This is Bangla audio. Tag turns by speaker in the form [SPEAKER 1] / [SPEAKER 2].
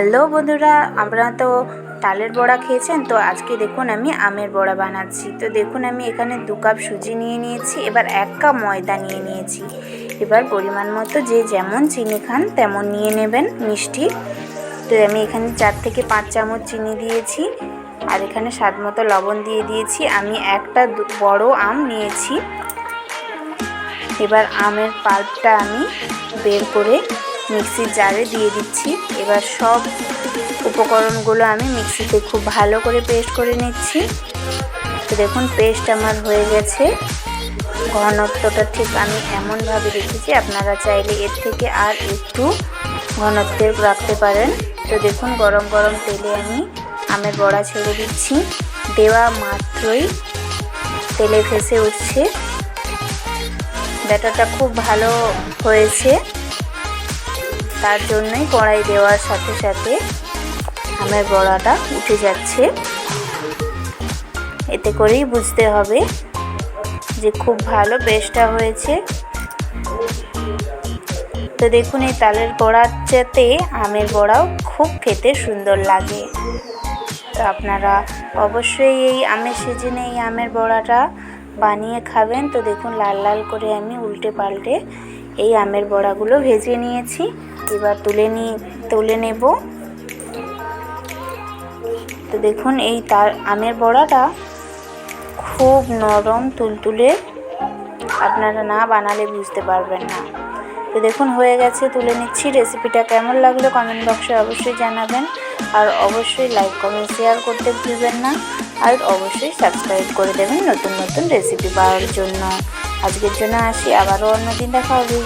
[SPEAKER 1] হ্যালো বন্ধুরা আপনারা তো তালের বড়া খেয়েছেন, তো আজকে দেখুন আমি আমের বড়া বানাচ্ছি। তো দেখুন আমি এখানে দু কাপ সুজি নিয়ে নিয়েছি, এবার এক কাপ ময়দা নিয়ে নিয়েছি। এবার পরিমাণ মতো যে যেমন চিনি খান তেমন নিয়ে নেবেন মিষ্টি। তো আমি এখানে চার থেকে পাঁচ চামচ চিনি দিয়েছি, আর এখানে স্বাদ মতো লবণ দিয়ে দিয়েছি। আমি একটা বড় আম নিয়েছি। এবার আমের পাল্পটা আমি বের করে মিক্সির জারে দিয়ে দিচ্ছি। এবার সব উপকরণগুলো আমি মিক্সিতে খুব ভালো করে পেস্ট করে নিচ্ছি। তো দেখুন, পেস্ট আমার হয়ে গেছে। ঘনত্বটা ঠিক আমি এমনভাবে রেখেছি, আপনারা চাইলে এর থেকে আর একটু ঘনত্বের রাখতে পারেন। তো দেখুন, গরম গরম তেলে আমি আমের বড়া ছেড়ে দিচ্ছি। দেওয়া মাত্রই তেলে ভেসে উঠছে। ব্যাটারটা খুব ভালো হয়েছে। তার জন্যই কড়াই দেওয়ার সাথে সাথে আমের বড়াটা উঠে যাচ্ছে। এতে করেই বুঝতে হবে যে খুব ভালো পেস্টটা হয়েছে। তো দেখুন, এই তালের বড়ার চেতে আমের বড়াও খুব খেতে সুন্দর লাগে। তো আপনারা অবশ্যই এই আমের সিজনে এই আমের বড়াটা বানিয়ে খাবেন। তো দেখুন, লাল লাল করে আমি উল্টে পাল্টে এই আমের বড়াগুলো ভেজে নিয়েছি। এবার তুলে নিয়ে তুলে নেব। তো দেখুন, এই তার আমের বড়াটা খুব নরম, তুলতুলে। আপনারা না বানালে বুঝতে পারবেন না। তো দেখুন, হয়ে গেছে, তুলে নিচ্ছি। রেসিপিটা কেমন লাগল কমেন্ট বক্সে অবশ্যই জানাবেন। আর অবশ্যই লাইক, কমেন্ট, শেয়ার করতে ভুলবেন না। আর অবশ্যই সাবস্ক্রাইব করে দেবেন নতুন নতুন রেসিপি পাওয়ার জন্য। আজকের জন্য আসি, আবারও অন্যদিন দেখা হবে।